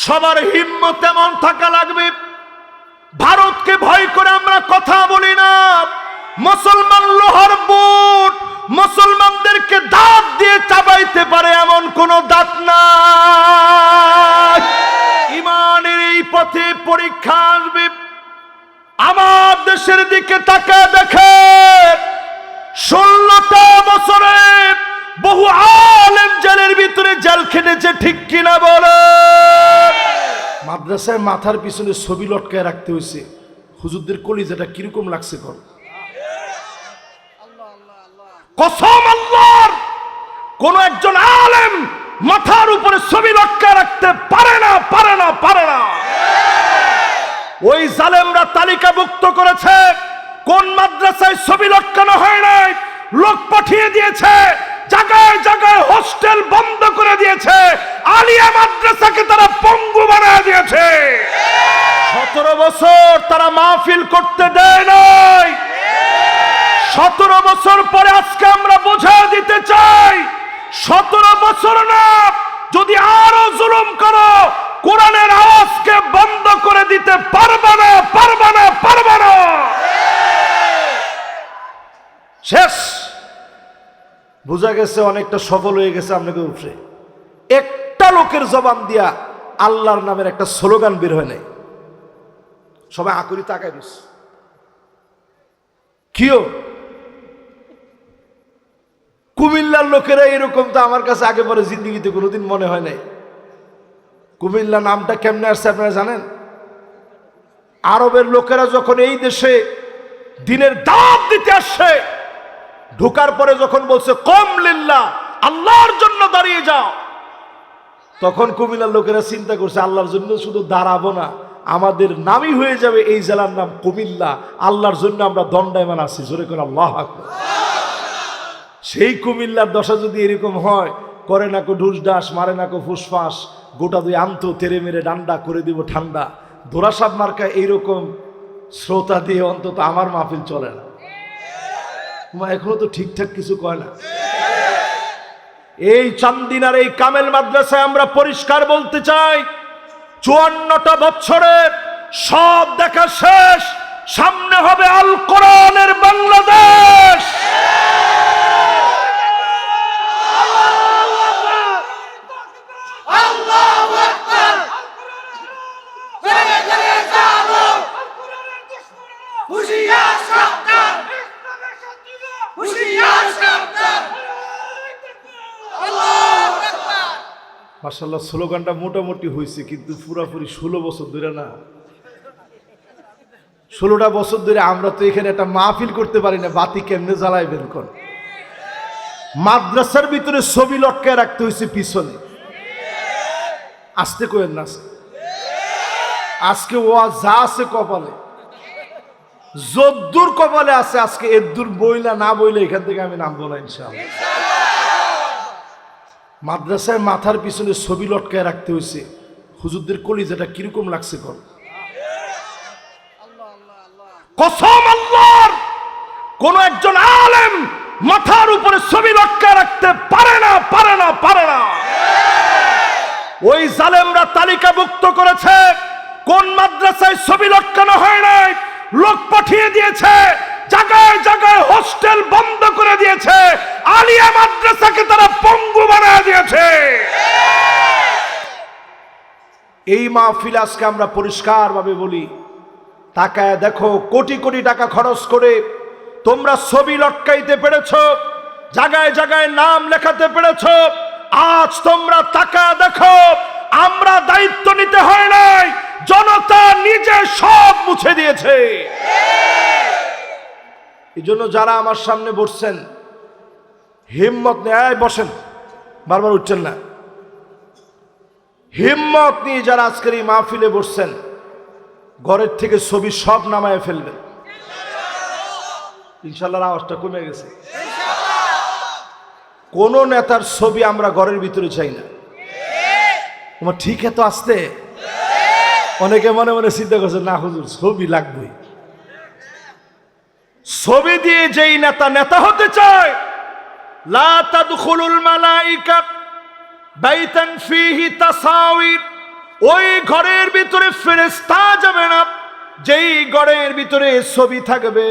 সবার হিম্মত তেমন থাকা লাগবে। ভারতকে ভয় করে আমরা কথা বলি না। মুসলমান লোহার বুট, মুসলমানদেরকে দাঁত দিয়ে চাবাইতে পারে এমন কোন দাঁত না ইমানের এই পথে পরীক্ষা আসবে। আমার দেশের দিকে তাকায় দেখে ষোলোটা বছরে বহু আলেম জেলের ভিতরে জেল খেটেছে, ঠিক কিনা বলে? মাদ্রাসায় মাথার পিছনে ছবি লটকায় রাখতে হয়েছে। হুজুরদের কলিজাটা কীরকম লাগছে কর। কোন একজন আলেম মাথার উপরে ছবি লটকায় রাখতে পারে না পারে না পারে না। ওই জালেমরা তালিকাভুক্ত করেছে, কোন মাদ্রাসায় ছবি লটকানো হয় নাই, লোক পাঠিয়ে দিয়েছে জায়গায় জায়গায় হোস্টেল বন্ধ করে দিয়েছে। আলিয়া মাদ্রাসাকে তারা পঙ্গু বানায় দিয়েছে। সতেরো বছর তারা মাহফিল করতে দেয় নাই। সতেরো বছর পরে আজকে আমরা বোঝা দিতে চাই, সতেরো বছর না, যদি আরও জুলুম করো কোরআনের আওয়াজকে বন্ধ করে দিতে পারবে না পারবে না পারবে না শেষ বোঝা গেছে অনেকটা সফল হয়ে গেছে আপনাকে উপরে। একটা লোকের জবান দিয়া আল্লাহর নামের একটা স্লোগান বের হয় নাই। সবাই আকুরি তাকায় দিস কিও? কুমিল্লার লোকেরা এরকম তো আমার কাছে আগে পরে জিন্দিগিতে কোনোদিন মনে হয় নাই। কুমিল্লা নামটা কেমনে আসছে আপনারা জানেন? আরবের লোকেরা যখন এই দেশে দিনের দাব দিতে আসছে ঢোকার পরে যখন বলছে, কম লিল্লা, আল্লাহর জন্য দাঁড়িয়ে যাও। তখন কুমিল্লার লোকেরা চিন্তা করছে, আল্লাহর জন্য শুধু দাঁড়াবো না, আমাদের নামই হয়ে যাবে এই জেলার নাম কুমিল্লা। আল্লাহর জন্য আমরা দণ্ডায়মান আছি। জোরে করে আল্লাহ সেই কুমিল্লার দশা যদি এরকম হয়, করে না কো ঢুস ডাস, মারে না কো ফুসফাস গোটা দুই আন্ত তেরে মেরে ডান্ডা করে দিব ঠান্ডা। দোরাসাব মার্কা এইরকম শ্রোতা দিয়ে অন্তত আমার মাহফিল চলে না। এখনও তো ঠিকঠাক কিছু কয় না। এই চান্দিনার এই কামেল মাদ্রাসায় আমরা পরিষ্কার বলতে চাই, চুয়ান্নটা বছরের সব দেখা শেষ, সামনে হবে আল কোরআনের বাংলাদেশ। মার্শাল্লাহ স্লোগানটা মোটামুটি হয়েছে কিন্তু পুরাপুরি ষোলো বছর ধরে না। ষোলোটা বছর ধরে আমরা তো এখানে একটা মাহফিল করতে পারি না, বাতি কেমনে জ্বালাইবেন কোন? মাদ্রাসার ভিতরে ছবি লটকায় রাখতে হয়েছে পিছনে। আসতে কোয়েন না আজকে। ও যা আছে কপালে। যদ্দুর কপালে আছে, আজকে এদ্দুর বইলা না বইলে এখান থেকে আমি নামবো না ইনশাআল্লাহ। মাদ্রাসায় মাথার পিছনে ছবি লটকায় রাখতে হয়েছে। হুজুরদের কলিজাটা কীরকম লাগছে কর। কোন একজন আলেম মাথার উপরে ছবি লটকায় রাখতে পারে না পারে না পারে না। ওই জালেমরা তালিকাভুক্ত করেছে, কোন মাদ্রাসায় ছবি লটকানো হয় নাই, লোক পাঠিয়ে দিয়েছে, জায়গায় জায়গায় হোস্টেল বন্ধ করে দিয়েছে, আলিয়া মাদ্রাসাকে তারা পঙ্গু বানায় দিয়েছে এই মাহফিল আজকে আমরা পরিষ্কারভাবে বলি। তাকায় দেখো, কোটি কোটি টাকা খরচ করে তোমরা ছবি লটকাইতে পেরেছ, জায়গায় জায়গায় নাম লেখাতে পেরেছ, আজ তোমরা টাকা দেখো, আমরা দায়িত্ব নিতে হয় নাই, জনতা নিজে সব মুছে দিয়েছে। এই জন্য যারা আমার সামনে বসছেন, হিম্মত নেয়, বসেন, বারবার উঠছেন না। হিম্মত নিয়ে যারা আজকের এই মাহফিলে বসছেন, ঘরের থেকে ছবি সব নামায় ফেলবেন। ইনশাল্লাহ আওয়াজটা কমে গেছে। কোন নেতার ছবি আমরা ঘরের ভিতরে চাই না। তোমার ঠিক এত আসতে? অনেকে মনে মনে চিন্তা করছে, না হুজুর, ছবি লাগবে ছবি দিয়ে যেই নেতা নেতা হতে চায়, লা তাদখুলুল মালাইকা বাইতান ফিহি তাসাউর ওই ঘরের ভিতরে ফেরেস্তা যাবে না, যেই ঘরের ভিতরে ছবি থাকবে।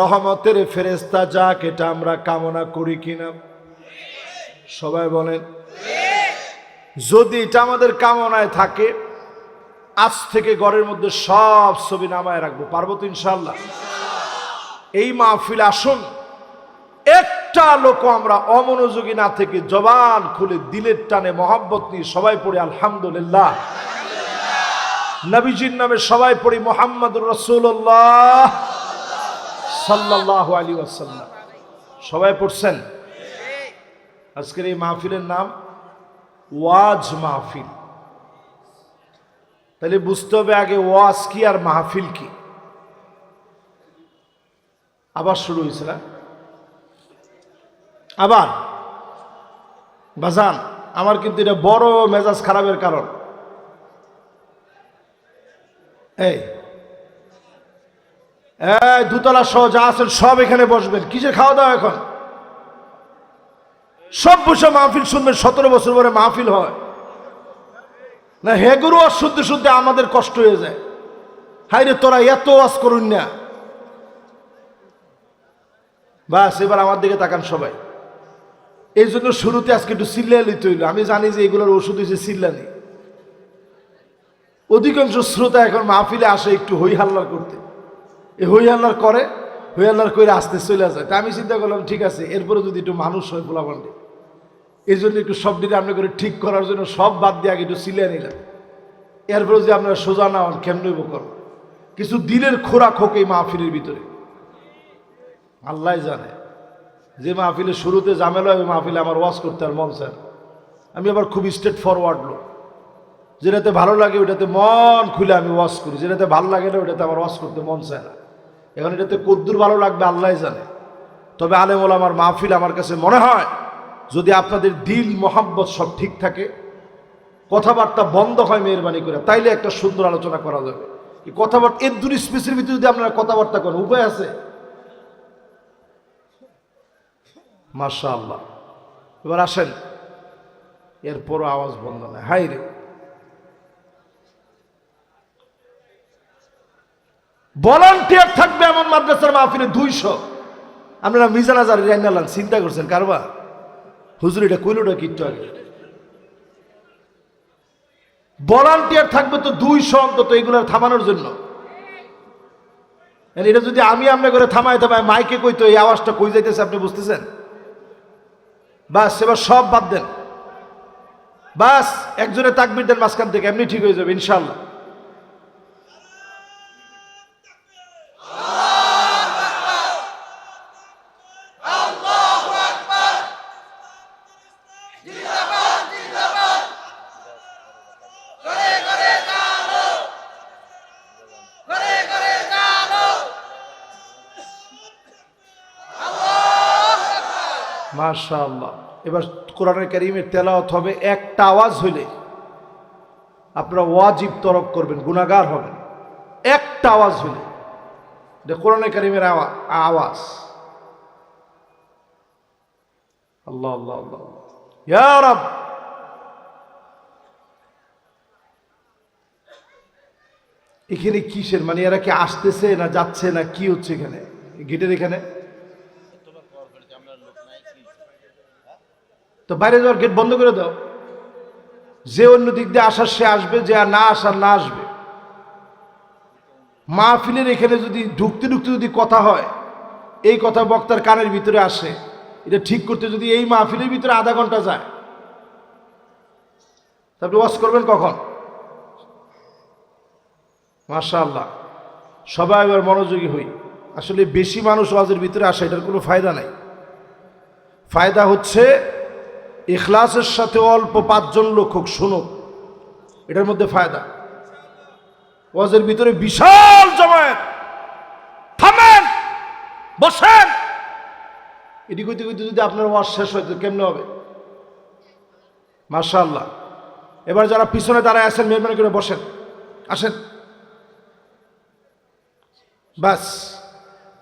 রহমতের ফেরেস্তা যাক, এটা আমরা কামনা করি কিনা। সবাই বলেন, যদি এটা আমাদের কামনায় থাকে, আজ থেকে ঘরের মধ্যে সব ছবি নামায় রাখব, পারব তো ইনশাল্লাহ এই মাহফিল আসুন একটা লোক আমরা অমনোযোগী না থেকে জবান খুলে দিলের টানে মহাব্বত নিয়ে সবাই পড়ি আলহামদুলিল্লাহ। নবীজির নামে সবাই পড়ি মোহাম্মদ রসুল্লাহ সাল্লাহ আলী ওয়াসাল্লাম। সবাই পড়ছেন? আজকের এই মাহফিলের নাম ওয়াজ মাহফিল। তাহলে বুঝতে হবে আগে ওয়াজ কি আর মাহফিল কি। আবার শুরু হয়েছে না? আবার, বাজান, আমার কিন্তু এটা বড় মেজাজ খারাপের কারণ। এই দুতলা সহ যা আছেন সব এখানে বসবেন। কিসের খাওয়া দাওয়া এখন? সব বসে মাহফিল শুনবেন, সতেরো বছর পরে মাহফিল হয়। না হেগুরু আর শুনতে শুনতে আমাদের কষ্ট হয়ে যায়। হাই রে তোরা এত ওয়াজ করুন না। বাস, এবার আমার দিকে তাকান সবাই। এই জন্য শুরুতে আজকে একটু চিল্লালি তৈল আমি জানি যে এগুলোর ওষুধ হয়েছে চিল্লানি অধিকাংশ শ্রোতা এখন মাহফিলে আসে একটু হই হাল্লার করতে। এই হই হাল্লার করে, হই হাল্লার করে আসতে চলে যায়। তা আমি চিন্তা করলাম, ঠিক আছে, এরপরে যদি একটু মানুষ হয় পোলাপান্ডে এই জন্য একটু সব দিকে আপনি করে ঠিক করার জন্য সব বাদ দিয়ে আগে একটু সিলিয়ে নিলাম। এরপরে যদি আপনারা সোজা না হন, কেমন করো? কিছু দিলের খোরাক হোক এই মাহফিলের ভিতরে। আল্লাহ জানে। যে মাহফিলের শুরুতে ঝামেলা ওই মাহফিলে আমার ওয়াশ করতে আর মন চায় আমি আবার খুব স্ট্রেট ফরওয়ার্ড লোক। যেটাতে ভালো লাগে ওটাতে মন খুলে আমি ওয়াশ করি। যেটাতে ভালো লাগে না ওটাতে আমার ওয়াশ করতে মন চায় না। এখন এটাতে কদ্দুর ভালো লাগবে আল্লাহ জানে। তবে আলেম আমার মাহফিল আমার কাছে মনে হয়, যদি আপনাদের দিল, মোহাব্বত সব ঠিক থাকে, কথাবার্তা বন্ধ হয় মেহরবানি করে, তাইলে একটা সুন্দর আলোচনা করা যাবে। কথাবার্তা, এর দুই স্পেসের ভিতরে যদি আপনারা কথাবার্তা করেন, উপায় আছে? মাশা আল্লাহ এবার আসেন। এরপরও আওয়াজ বন্ধ নয় হাই রে। ভলান্টিয়ার থাকবে এমন মাদ্রাসার মাহফিলে দুইশো। আপনারা মিজান আজার রাইনালান চিন্তা করছেন কারবা হুজুর, এটা কইলটা কিট্টু আগে? ভলান্টিয়ার থাকবে তো দুইশো অন্তত এগুলো থামানোর জন্য। আর এটা যদি আমি আপনি করে থামাই থামাই মাইকে কই তো এই আওয়াজটা কই যাইতেছে, আপনি বুঝতেছেন? বাস, এবার সব বাদ দেন। বাস, একজনে তাকবির দেন, মাঝখান থেকে। এমনি ঠিক হয়ে যাবে ইনশাল্লাহ মাশাআল্লাহ। এবার কোরআনের কারিমের তেলাওয়াত হবে, একটা আওয়াজ হইলে আপনারা ওয়াজিব তরক করবেন গুনাগার হবেন। একটা আওয়াজ হইলে। কোরআনের কারিমের আওয়াজ। আল্লাহ আল্লাহ আল্লাহ। আল্লাহ। এখানে কিসের? মানে এরা কি আসতেছে না যাচ্ছে না কি হচ্ছে এখানে? গেটের এখানে? তো বাইরে যাওয়ার গেট বন্ধ করে দাও। যে অন্য দিক দিয়ে আসার সে আসবে, যে আর না আসার না আসবে। মাহফিলের এখানে যদি ঢুকতে ঢুকতে যদি কথা হয়, এই কথা বক্তার কানের ভিতরে আসে, এটা ঠিক করতে যদি এই মাহফিলের ভিতরে আধা ঘণ্টা যায় তারপরে ওয়াশ করবেন কখন? মাশাআল্লাহ, সবাই এবার মনোযোগী হই। আসলে বেশি মানুষ ওয়াজের ভিতরে আসে, এটার কোনো ফায়দা নাই। ফায়দা হচ্ছে ইখলাসের সাথে অল্প পাঁচজন লোক হোক শুনুক এটার মধ্যে ফায়দা। ওয়াজের ভিতরে বিশাল জমায়েত। থামেন, বসেন। এটি কইতে কইতে যদি আপনার ওয়াজ শেষ হয়, তো কেমনে হবে? মাশাআল্লাহ। এবার যারা পিছনে দাঁড়ায় আছেন, মেহরবানি করে বসেন। আসেন। বাস।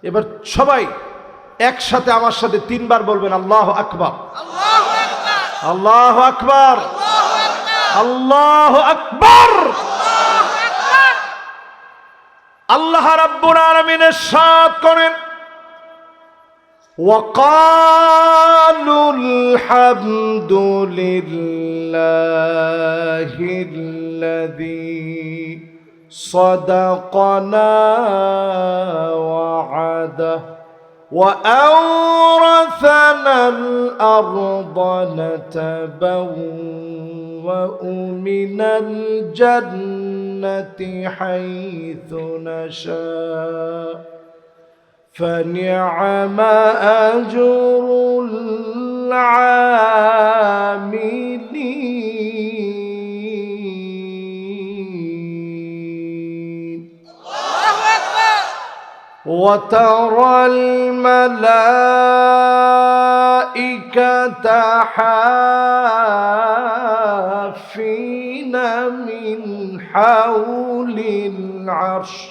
এবার সবাই একসাথে আমার সাথে তিনবার বলবেন, আল্লাহ আকবার। আল্লাহু আকবার আল্লাহ আকবার আল্লাহু আকবার আল্লাহ আকবর আল্লাহ রাব্বুল আলামিনের সাথ করেন وقالوا الحمد لله الذي صدقنا وعده وأورثنا الأرض نتبوأ من الجنة حيث نشاء. فنعم أجر العاملين. وترى الملائكة حافين من حول العرش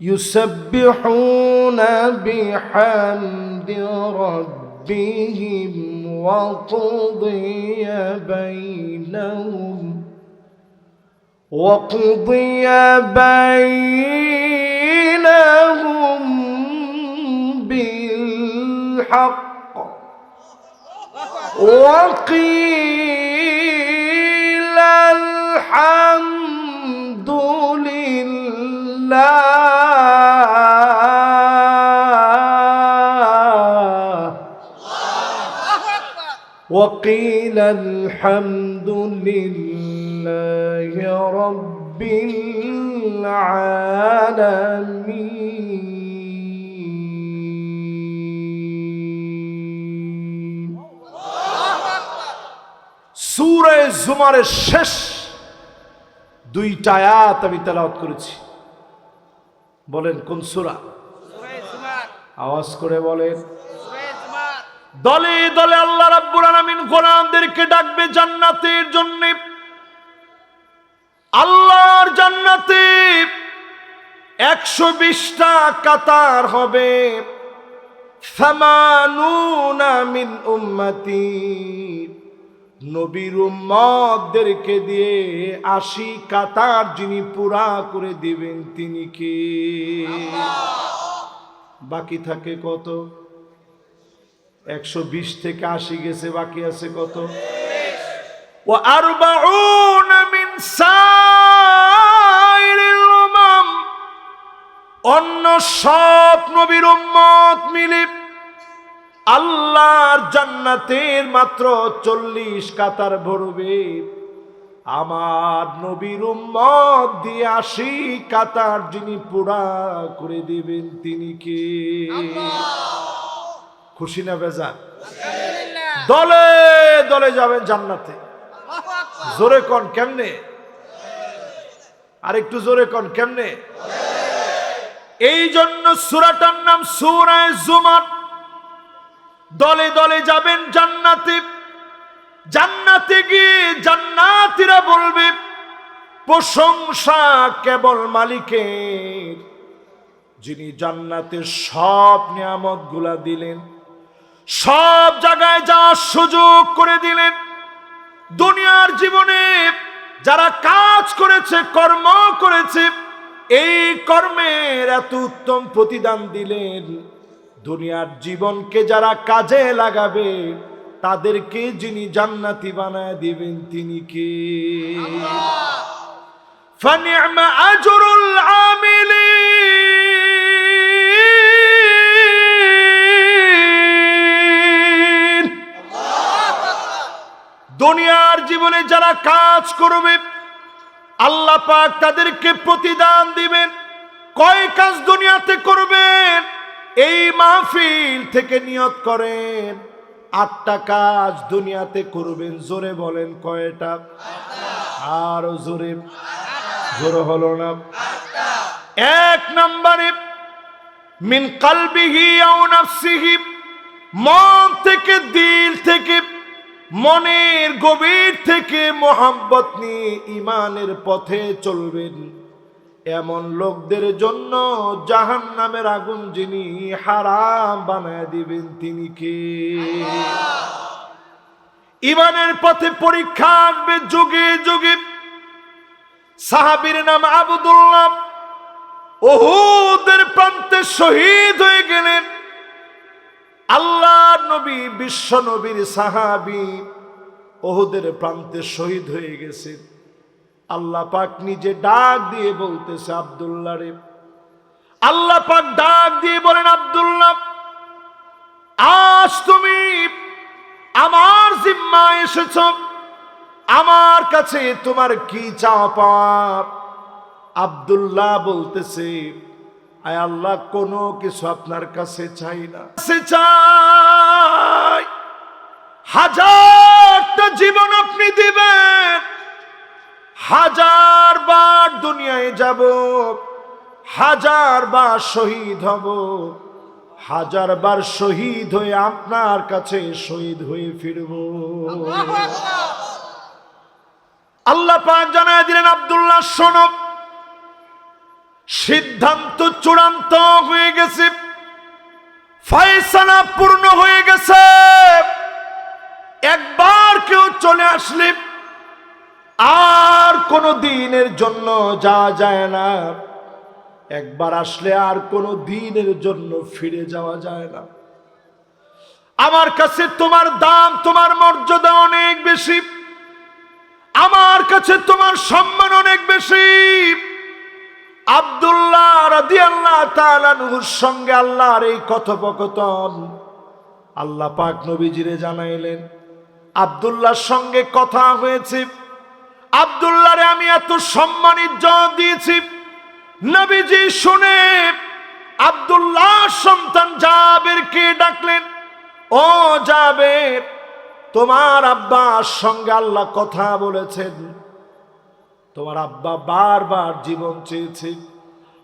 يسبحون بحمد ربهم وقضي بينهم وقضي بينهم بالحق وقيل الحمد لله وقيل الحمد لله رب العالمين সূরা জুমারের শেষ দুইটা আয়াত আমি তেলাওয়াত করেছি বলেন কোন সূরা আওয়াজ করে বলেন দলে দলে আল্লাহ রাব্বুল আলামিন গোলামদেরকে ডাকবে জান্নাতের জন্য আল্লাহর জান্নাতে। একশো বিশটা কাতার হবে। মিন উম্মতি। নবীর উম্মতদেরকে দিয়ে আশি কাতার যিনি পুরা করে দিবেন, তিনি কে? বাকি থাকে কত? একশো বিশ থেকে আশি গেছে, বাকি আছে কত? ও আর অন্য সব নবীর উম্মত মিলে আল্লাহর জান্নাতের মাত্র চল্লিশ কাতার ভরবে। আমার নবীর উম্মত দিয়ে আশি কাতার যিনি পুরা করে দিবেন তিনি কে? খুশি না বেজার? দলে দলে যাবেন জান্নাতে। জোরে কন কেমনে? আর একটু জোরে কন কেমনে? এই জন্য সুরাটার নাম সুরায় জুমার। দলে দলে যাবেন জান্নাতে। জান্নাতে গিয়ে জান্নাতিরা বলবে, প্রশংসা কেবল মালিকের, যিনি জান্নাতের সব নিয়ামতগুলা দিলেন, সব জায়গায় যাওয়ার সুযোগ করে দিলেন। দুনিয়ার জীবনে যারা কাজ করেছে, কর্ম করেছে এই কর্মের এত উত্তম প্রতিদান দিলেন। দুনিয়ার জীবনকে যারা কাজে লাগাবে, তাদেরকে যিনি জান্নাতি বানায় দিবেন, তিনি কে? দুনিয়ার জীবনে যারা কাজ করবে আল্লাহ পাক তাদেরকে প্রতিদান দিবেন, কয় কাজ দুনিয়াতে করবেন, এই মাহফিল থেকে নিয়ত করেন। আটটা কাজ দুনিয়াতে করবেন, জোরে বলেন কয়টা? আরও জোরে। জোরে হলো না। এক নম্বরে, মিন কালবিহি আও নাফসিহি, মন থেকে, দিল থেকে মনের গভীর থেকে মোহাম্মত নিয়ে ইমানের পথে চলবেন। এমন লোকদের জন্য জাহান নামের আগুন যিনি হারাম বানায় দিবেন, তিনি কে? ইমানের পথে পরীক্ষা আসবে যুগে যুগে। সাহাবীর নাম আবুদুল্লাহ। ওহুদের প্রান্তে শহীদ হয়ে গেলেন। আল্লাহ নবী, বিশ্ব নবীর সাহাবি ওহুদের প্রান্তে শহীদ হয়ে গেছে। আল্লাহ পাক নিজে ডাক দিয়ে বলতেছে, আব্দুল্লাহ রে। আল্লাহ পাক ডাক দিয়ে বলেন, আব্দুল্লাহ, আজ তুমি আমার জিম্মা এসেছ। আমার কাছে তোমার কি চাও পাপ আব্দুল্লাহ বলতেছে আয় আল্লাহ কোনো কিছু আপনার কাছে চাই না। সে চাই। হাজারটা জীবন আপনি দিবেন। হাজার বার দুনিয়ায় যাব হাজার বার শহীদ হব হাজার বার শহীদ হয়ে আপনার কাছে শহীদ হয়ে ফিরব। আল্লাহ পাক জানায় দিলেন আব্দুল্লাহ শোনব সিদ্ধান্ত চূড়ান্ত হয়ে গেছে। ফয়সালা পূর্ণ হয়ে গেছে। একবার কেউ চলে আসলে আর কোনো দিনের জন্য যা যায় না। একবার আসলে আর কোনো দিনের জন্য ফিরে যাওয়া যায় না। আমার কাছে তোমার দাম, তোমার মর্যাদা অনেক বেশি। আমার কাছে তোমার সম্মান অনেক বেশি। আব্দুল্লাহ রাদি আল্লাহ তালানুর সঙ্গে আল্লাহর এই কথোপকথন। আল্লাহ পাক নবীজিরে জানাইলেন, আব্দুল্লাহর সঙ্গে কথা হয়েছে। আব্দুল্লাহরে আমি এত সম্মান ইজ্জত দিয়েছি। নবীজি শুনে আব্দুল্লাহ সন্তান জাবেরকে ডাকলেন, ও জাবের, তোমার আব্বার সঙ্গে আল্লাহ কথা বলেছেন। তোমার আব্বা বারবার জীবন চেয়েছে।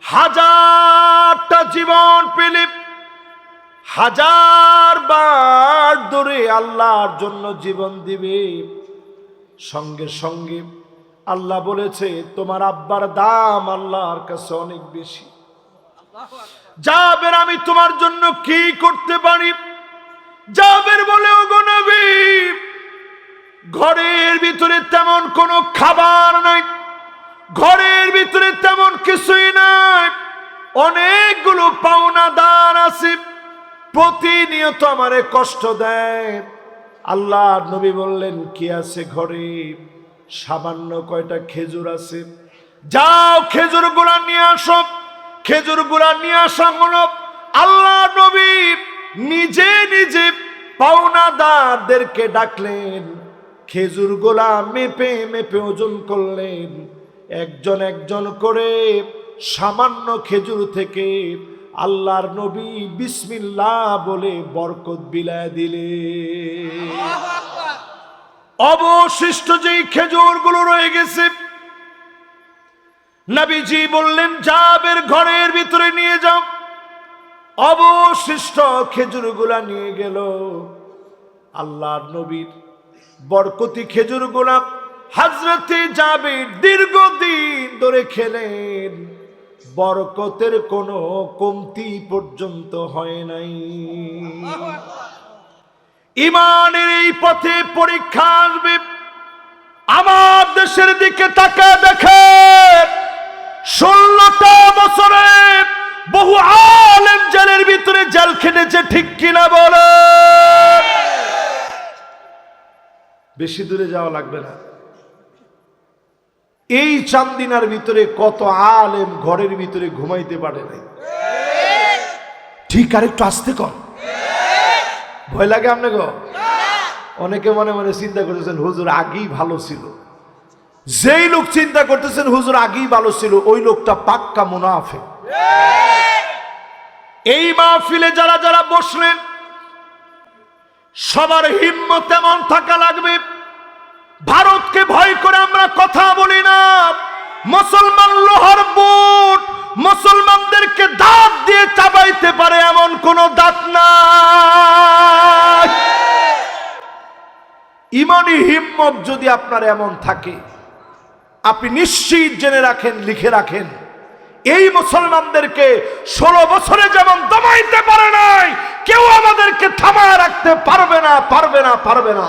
হাজারটা জীবন পেলে হাজার বার ধরে আল্লাহর জন্য জীবন দিবে। সঙ্গে সঙ্গে আল্লাহ বলেছে, তোমার আব্বার দাম আল্লাহর কাছে অনেক বেশি। যাবের আমি তোমার জন্য কি করতে পারি? যাবের বলে, ওগো নবী, ঘরের ভিতরে তেমন কোনো খাবার নাই। ঘরের ভিতরে তেমন কিছুই নাই। অনেকগুলো পাওনা দান আছে। প্রতিনিয়ত আমারে কষ্ট দেয়। আল্লাহ নবী বললেন, কি আছে ঘরে? সামান্য কয়টা খেজুর আছে। যাও, খেজুর গুড়া নিয়ে আসো। খেজুর গুড়া নিয়ে আসা হলো আল্লাহ নবী নিজে নিজে পাওনাদারদেরকে ডাকলেন। খেজুর গোলা মেপে মেপে ওজন করলেন। একজন একজন করে সামান্য খেজুর থেকে আল্লাহর নবী বিসমিল্লাহ বলে বরকত বিলায় দিলে। অবশিষ্ট যেই খেজুরগুলো রয়ে গেছে, নবীজি বললেন, জাবের ঘরের ভিতরে নিয়ে যাও। অবশিষ্ট খেজুরগুলা নিয়ে গেল। আল্লাহর নবীর বরকতি খেজুরগুলা হাজরতে যাবে দীর্ঘদিন ধরে খেলেন। বরকতের কোনো কমতি পর্যন্ত হয় নাই। ইমানের এই পথে পরীক্ষা আসবে। আমার দেশের দিকে তাকা দেখে ষোলোটা বছরে বহু আলেম জেলের ভিতরে জেল খেটেছে, ঠিক কিনা বলে বেশি দূরে যাওয়া লাগবে না। এই চান্দিনার ভিতরে কত আলেম ঘরের ভিতরে ঘুমাইতে পারে নাই। ঠিক আরেকটু আসতে কর। ভয় লাগে আপনাকে অনেকে মনে মনে চিন্তা করতেছেন, হুজুর আগেই ভালো ছিল। যেই লোক চিন্তা করতেছেন, হুজুর আগেই ভালো ছিল, ওই লোকটা পাক্কা মুনাফে এই মাহফিলে যারা যারা বসলেন, সবার হিম্মত এমন থাকা লাগবে ভারতকে ভয় করে আমরা কথা বলি না। মুসলমান লোহার বুট, মুসলমানদেরকে দাঁত দিয়ে চাবাইতে পারে এমন কোন দাঁত না ইমানি হিম্মত যদি আপনার এমন থাকে, আপনি নিশ্চিত জেনে রাখেন, লিখে রাখেন, এই মুসলমানদেরকে ষোলো বছরে যেমন দমাইতে পারে নাই, কেউ আমাদেরকে থামায় রাখতে পারবে না পারবে না পারবে না।